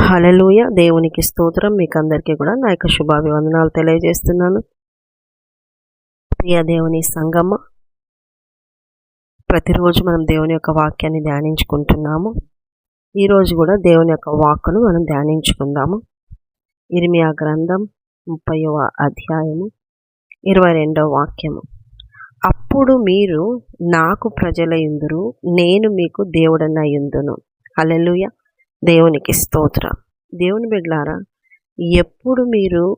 హలలుయ దేవునికి స్తోత్రం. మీకు అందరికీ కూడా నా యొక్క శుభాభివందనాలు తెలియజేస్తున్నాను. ప్రియ దేవుని సంగమ. ప్రతిరోజు మనం దేవుని యొక్క వాక్యాన్ని ధ్యానించుకుంటున్నాము. ఈరోజు కూడా దేవుని యొక్క వాక్కును మనం ధ్యానించుకుందాము. ఇరిమియా గ్రంథం ముప్పైవ అధ్యాయము ఇరవై రెండవ వాక్యము. అప్పుడు మీరు నాకు ప్రజలయుందురు నేను మీకు దేవుడనయుందును హల్లెలూయ. దేవునికి స్తోత్రం. దేవుని బిడ్డలారా ఎప్పుడు మీరు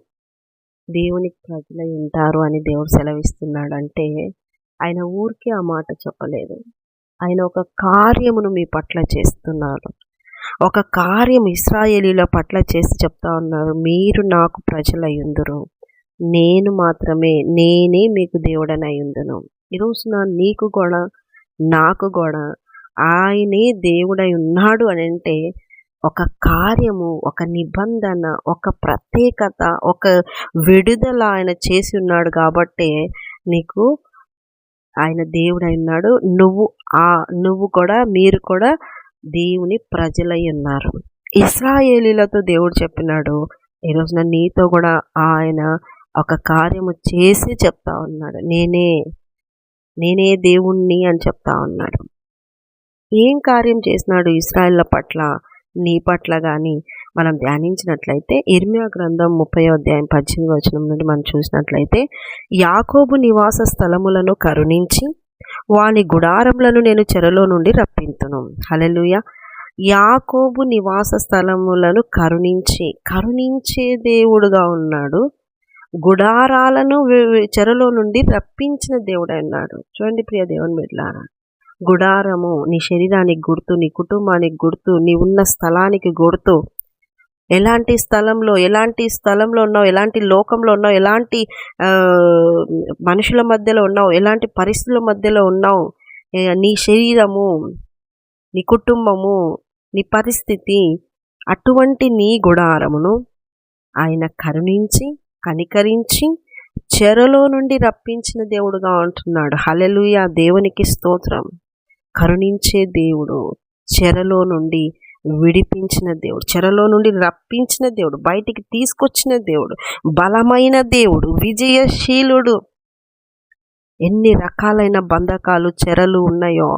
దేవునికి ప్రజలై ఉంటారు అని దేవుడు సెలవిస్తున్నాడు అంటే ఆయన ఊరికే ఆ మాట చెప్పలేదు. ఆయన ఒక కార్యమును మీ పట్ల చేస్తున్నారు. ఒక కార్యం ఇస్రాయేలీల పట్ల చేసి చెప్తా ఉన్నారు. మీరు నాకు ప్రజలయ్యుందురు నేను మాత్రమే నేనే మీకు దేవుడనై ఉందును. ఈరోజు నా నీకు కూడా నాకు కూడా ఆయనే దేవుడై ఉన్నాడు అని అంటే ఒక కార్యము ఒక నిబంధన ఒక ప్రత్యేకత ఒక విడుదల ఆయన చేసి ఉన్నాడు కాబట్టి నీకు ఆయన దేవుడై ఉన్నాడు. నువ్వు ఆ నువ్వు కూడా మీరు కూడా దేవుని ప్రజలై ఉన్నారు. ఇస్రాయేలీలతో దేవుడు చెప్పినాడు ఈరోజున నీతో కూడా ఆయన ఒక కార్యము చేసి చెప్తా ఉన్నాడు. నేనే నేనే దేవుణ్ణి అని చెప్తా ఉన్నాడు. ఏం కార్యం చేసినాడు ఇస్రాయిల్ల పట్ల? నీ పట్ల కానీ మనం ధ్యానించినట్లయితే ఇర్మియా గ్రంథం ముప్పై అధ్యాయం పద్దెనిమిది వచనం నుండి మనం చూసినట్లయితే యాకోబు నివాస స్థలములను కరుణించి వాని గుడారములను నేను చెరలో నుండి రప్పింతును. హలెలుయ యాకోబు నివాస స్థలములను కరుణించి కరుణించే దేవుడుగా ఉన్నాడు. గుడారాలను చెరలో నుండి రప్పించిన దేవుడై ఉన్నాడు. చూడండి ప్రియ దేవుని బిడ్లారా గుడారము నీ శరీరానికి గుర్తు నీ కుటుంబానికి గుర్తు నీ ఉన్న స్థలానికి గుర్తు. ఎలాంటి స్థలంలో ఎలాంటి స్థలంలో ఉన్నావు ఎలాంటి లోకంలో ఉన్నావు ఎలాంటి మనుషుల మధ్యలో ఉన్నావు ఎలాంటి పరిస్థితుల మధ్యలో ఉన్నావు నీ శరీరము నీ కుటుంబము నీ పరిస్థితి అటువంటి నీ గుడారమును ఆయన కరుణించి కనికరించి చెరలో నుండి రప్పించిన దేవుడుగా ఉంటున్నాడు. హలెలుయ దేవునికి స్తోత్రం. కరుణించే దేవుడు చెరలో నుండి విడిపించిన దేవుడు చెరలో నుండి రప్పించిన దేవుడు బయటికి తీసుకొచ్చిన దేవుడు బలమైన దేవుడు విజయశీలుడు. ఎన్ని రకాలైన బంధకాలు చెరలు ఉన్నాయో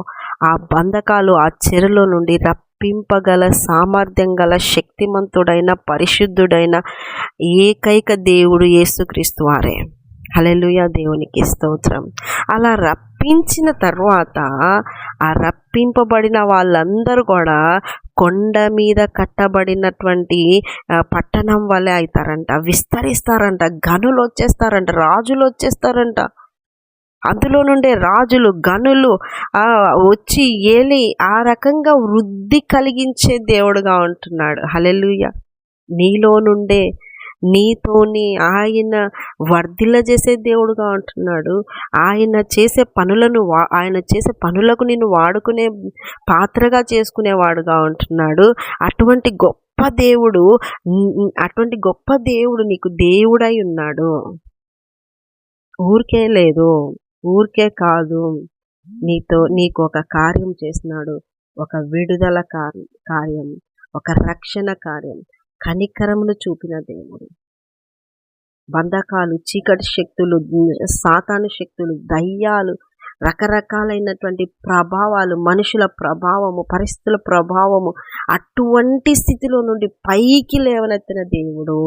ఆ బంధకాలు ఆ చెరలో నుండి రప్పింపగల సామర్థ్యం గల శక్తిమంతుడైన పరిశుద్ధుడైన ఏకైక దేవుడు యేసుక్రీస్తు వారే. హలెలుయ దేవునికి స్తోత్రం. అలా రప్పించిన తర్వాత ఆ రప్పింపబడిన వాళ్ళందరూ కూడా కొండ మీద కట్టబడినటువంటి పట్టణం వల్లే అవుతారంట విస్తరిస్తారంట. గనులు వచ్చేస్తారంట. రాజులు వచ్చేస్తారంట. అందులో నుండే రాజులు గనులు వచ్చి ఏలి ఆ రకంగా వృద్ధి కలిగించే దేవుడుగా ఉంటున్నాడు. హలెలుయ నీలో నుండే నీతోని ఆయన వర్ధిల్ల చేసే దేవుడుగా ఉంటున్నాడు ఆయన చేసే పనులను ఆయన చేసే పనులకు నేను వాడుకునే పాత్రగా చేసుకునేవాడుగా ఉంటున్నాడు అటువంటి గొప్ప దేవుడు అటువంటి గొప్ప దేవుడు నీకు దేవుడై ఉన్నాడు. ఊరికే లేదు. ఊరికే కాదు. నీతో నీకు ఒక కార్యం చేసినాడు ఒక విడుదల కార్యం. ఒక రక్షణ కార్యం. కనికరమును చూపిన దేవుడు. బంధకాలు చీకటి శక్తులు సాతాను శక్తులు దయ్యాలు రకరకాలైనటువంటి ప్రభావాలు మనుషుల ప్రభావము పరిస్థితుల ప్రభావము అటువంటి స్థితిలో నుండి పైకి లేవనెత్తిన దేవుడు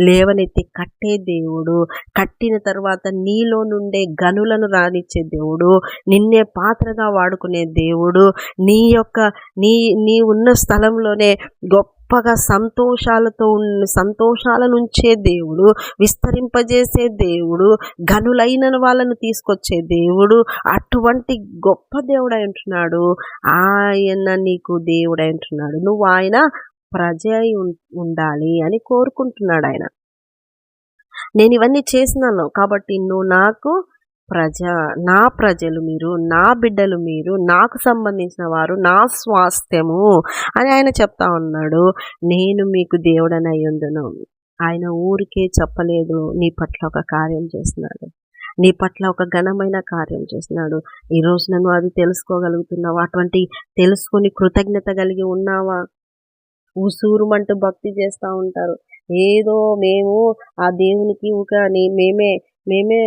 లేవనెత్తి కట్టే దేవుడు కట్టిన తర్వాత నీలో నుండే గనులను రానిచ్చే దేవుడు నిన్నే పాత్రగా వాడుకునే దేవుడు నీ యొక్క నీ నీ ఉన్న స్థలంలోనే గొప్ప గొప్పగా సంతోషాలతో సంతోషాల నుంచే దేవుడు విస్తరింపజేసే దేవుడు గనులైన వాళ్ళను తీసుకొచ్చే దేవుడు అటువంటి గొప్ప దేవుడై ఉంటున్నాడు. ఆయన నీకు దేవుడై ఉంటున్నాడు. నువ్వు ఆయన ప్రజ ఉండాలి అని కోరుకుంటున్నాడు ఆయన. నేను ఇవన్నీ చేసినాను. కాబట్టి నువ్వు నాకు ప్రజ నా ప్రజలు మీరు నా బిడ్డలు మీరు నాకు సంబంధించిన వారు నా స్వాస్థ్యము అని ఆయన చెప్తా ఉన్నాడు. నేను మీకు దేవుడనై ఉందును ఆయన ఊరికే చెప్పలేదు నీ పట్ల ఒక కార్యం చేస్తున్నాడు. నీ పట్ల ఒక ఘనమైన కార్యం చేస్తున్నాడు. ఈరోజు నన్ను అది తెలుసుకోగలుగుతున్నావా? అటువంటి తెలుసుకొని కృతజ్ఞత కలిగి ఉన్నావా? ఉసూరుమంటూ భక్తి చేస్తూ ఉంటారు. ఏదో మేము ఆ దేవునికి ఒక మేమే మేమే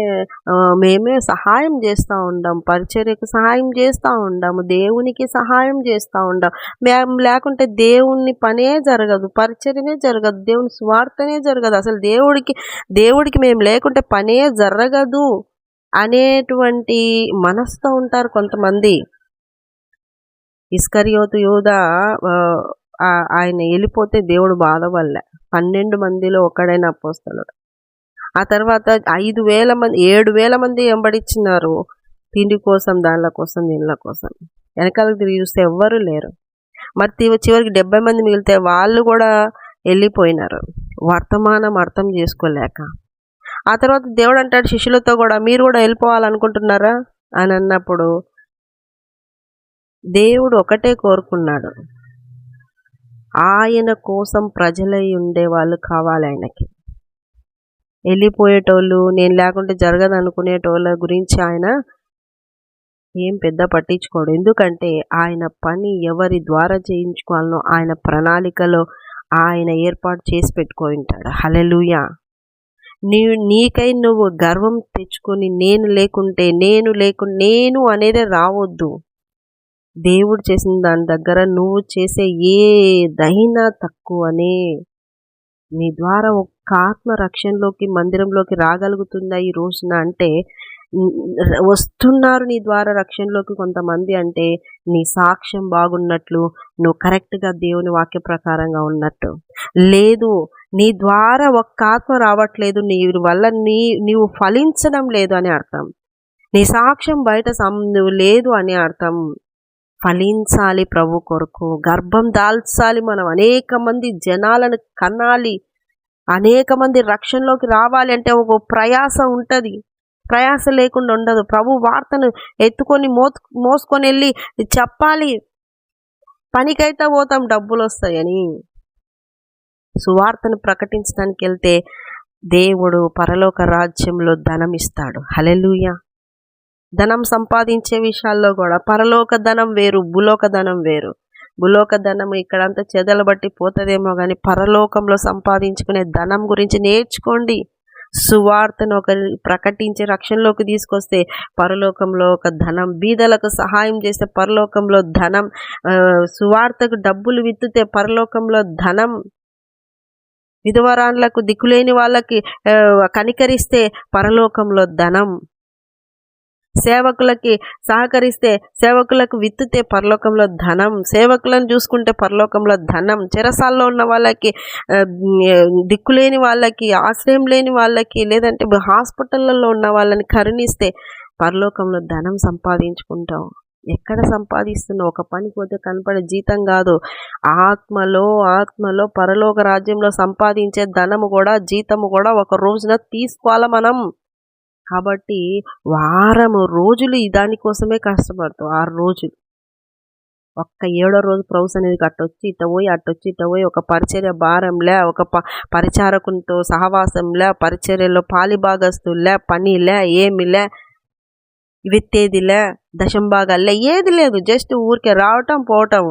మేమే సహాయం చేస్తూ ఉండం పరిచర్యకు సహాయం చేస్తూ ఉండాము దేవునికి సహాయం చేస్తూ ఉండాం. మేము లేకుంటే దేవుని పనే జరగదు పరిచర్యనే జరగదు దేవుని స్వార్థనే జరగదు. అసలు దేవుడికి దేవుడికి మేము లేకుంటే పనే జరగదు అనేటువంటి మనసుతో ఉంటారు కొంతమంది. ఇస్కరియోతు యోధ ఆయన వెళ్ళిపోతే దేవుడు బాధపడలే. పన్నెండు మందిలో ఒకడైన అపోస్తలుడు. ఆ తర్వాత ఐదు వేల మంది ఏడు వేల మంది వెంబడిచ్చినారు తిండి కోసం దానిల కోసం దీనిల కోసం. వెనకాల తిరిగి చూస్తే ఎవ్వరూ లేరు. మరి చివరికి డెబ్బై మంది మిగిలితే వాళ్ళు కూడా వెళ్ళిపోయినారు. వర్తమానం అర్థం చేసుకోలేక. ఆ తర్వాత దేవుడు అంటాడు శిష్యులతో కూడా మీరు కూడా వెళ్ళిపోవాలనుకుంటున్నారా? అని అన్నప్పుడు దేవుడు ఒకటే కోరుకున్నాడు. ఆయన కోసం ప్రజలై ఉండే వాళ్ళు కావాలి ఆయనకి. వెళ్ళిపోయేటోళ్ళు నేను లేకుంటే జరగదు అనుకునేటోళ్ళ గురించి ఆయన ఏం పెద్ద పట్టించుకోడు. ఎందుకంటే ఆయన పని ఎవరి ద్వారా చేయించుకోవాలనో ఆయన ప్రణాళికలో ఆయన ఏర్పాటు చేసి పెట్టుకొని ఉంటాడు. హలెలుయా నీ నీకై నువ్వు గర్వం తెచ్చుకొని నేను లేకుంటే నేను లేకు నేను అనేది రావద్దు. దేవుడు చేసిన దాని దగ్గర నువ్వు చేసే ఏదైనా తక్కువనే. నీ ద్వారా ఆత్మ రక్షణలోకి మందిరంలోకి రాగలుగుతుందా ఈ రోజున అంటే వస్తున్నారు నీ ద్వారా రక్షణలోకి కొంతమంది అంటే నీ సాక్ష్యం బాగున్నట్లు నువ్వు కరెక్ట్గా దేవుని వాక్య ప్రకారంగా ఉన్నట్టు. లేదు నీ ద్వారా ఒక్క ఆత్మ రావట్లేదు నీ వల్ల నీ నీవు ఫలించడం లేదు అని అర్థం. నీ సాక్ష్యం బయట సం లేదు అని అర్థం. ఫలించాలి ప్రభు కొరకు గర్భం దాల్చాలి మనం అనేక మంది జనాలను కనాలి అనేక మంది రక్షణలోకి రావాలి అంటే ఒక ప్రయాస ఉంటుంది. ప్రయాస లేకుండా ఉండదు. ప్రభు వార్తను ఎత్తుకొని మో మోసుకొని వెళ్ళి చెప్పాలి. పనికైతే పోతాం డబ్బులు వస్తాయని సువార్తను ప్రకటించడానికి వెళ్తే దేవుడు పరలోక రాజ్యంలో ధనం ఇస్తాడు హలెలుయ ధనం సంపాదించే విషయాల్లో కూడా పరలోక ధనం వేరు భూలోక ధనం వేరు. భూలోక ధనం ఇక్కడంతా చెదలబట్టి పోతుందేమో కానీ పరలోకంలో సంపాదించుకునే ధనం గురించి నేర్చుకోండి. సువార్తను ఒక ప్రకటించి రక్షణలోకి తీసుకొస్తే పరలోకంలో ఒక ధనం బీదలకు సహాయం చేస్తే పరలోకంలో ధనం సువార్తకు డబ్బులు విత్తితే పరలోకంలో ధనం. విధవరాన్లకు దిక్కులేని వాళ్ళకి కనికరిస్తే పరలోకంలో ధనం. సేవకులకి సహకరిస్తే సేవకులకు విత్తితే పరలోకంలో ధనం సేవకులను చూసుకుంటే పరలోకంలో ధనం. చెరసాల్లో ఉన్న వాళ్ళకి దిక్కులేని వాళ్ళకి ఆశ్రయం లేని వాళ్ళకి లేదంటే హాస్పిటళ్ళల్లో ఉన్న వాళ్ళని కరుణిస్తే పరలోకంలో ధనం సంపాదించుకుంటాం. ఎక్కడ సంపాదిస్తున్నావు? ఒక పనికి పోతే కనపడే జీతం కాదు. ఆత్మలో ఆత్మలో పరలోక రాజ్యంలో సంపాదించే ధనము కూడా జీతము కూడా ఒక రోజున తీసుకోవాలి మనం. కాబట్టి వారము రోజులు దానికోసమే కష్టపడతావు ఆరు రోజులు. ఒక్క ఏడో రోజు ప్రౌస్ అనేది అట్టొచ్చి ఇట్ట పోయి అట్టొచ్చి ఇట్ట పోయి ఒక పరిచర్య భారంలే ఒక ప పరిచారకునితో సహవాసంలే పరిచర్యలో పాలిభాగస్తులే పనిలే ఏమిలే విత్తేదిలే దశంభాగాలే ఏది లేదు. జస్ట్ ఊరికే రావటం పోవటం.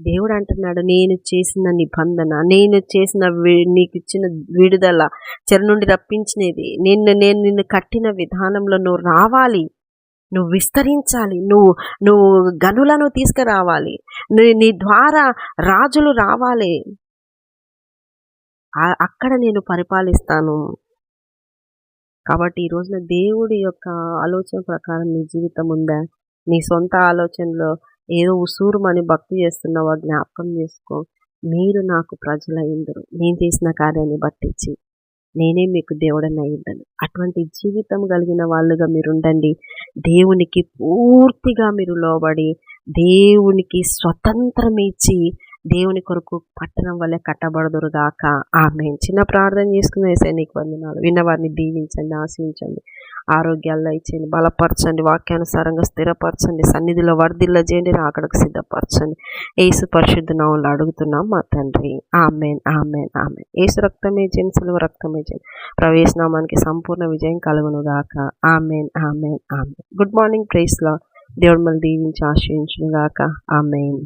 దేవుడు అంటున్నాడు నేను చేసిన నిబంధన నేను చేసిన నీకు ఇచ్చిన విడుదల చెర నుండి రప్పించినది నిన్ను నేను నిన్ను కట్టిన విధానంలో నువ్వు రావాలి నువ్వు విస్తరించాలి నువ్వు నువ్వు గనులను తీసుకురావాలి నీ- నీ ద్వారా రాజులు రావాలి. అక్కడ నేను పరిపాలిస్తాను. కాబట్టి ఈ రోజున దేవుడి యొక్క ఆలోచన ప్రకారం నీ జీవితం ఉందా? నీ సొంత ఆలోచనలో ఏదో ఉసూరుమని భక్తి చేస్తున్నావో జ్ఞాపకం చేసుకో. మీరు నాకు ప్రజలయ్యిందరు నేను చేసిన కార్యాన్ని బట్టించి నేనే మీకు దేవుడని అయ్యిందని అటువంటి జీవితం కలిగిన వాళ్ళుగా మీరుండండి. దేవునికి పూర్తిగా మీరు లోబడి దేవునికి స్వతంత్రం ఇచ్చి దేవుని కొరకు పట్టణం వల్లే కట్టబడదురుగాక. ఆమె చిన్న ప్రార్థన చేసుకునేసే నీకు వందనాలు. విన్నవారిని దీవించండి ఆశించండి ఆరోగ్యాల్లో ఇచ్చేయండి బలపరచండి వాక్యానుసారంగా స్థిరపరచండి సన్నిధిలో వర్ధిల్ల చేయండి అక్కడికి సిద్ధపరచండి. ఏసు పరిశుద్ధ నామంలో అడుగుతున్నాం మా తండ్రి. Amen amen amen. ఏసు రక్తమే చేయండి సిలువ రక్తమే చేయండి ప్రవేశనామానికి సంపూర్ణ విజయం కలుగును గాక amen amen amen. Good morning ప్రైస్లో దేవుడు మళ్ళీ దీవించి ఆశ్రయించును గాక ఆమెన్.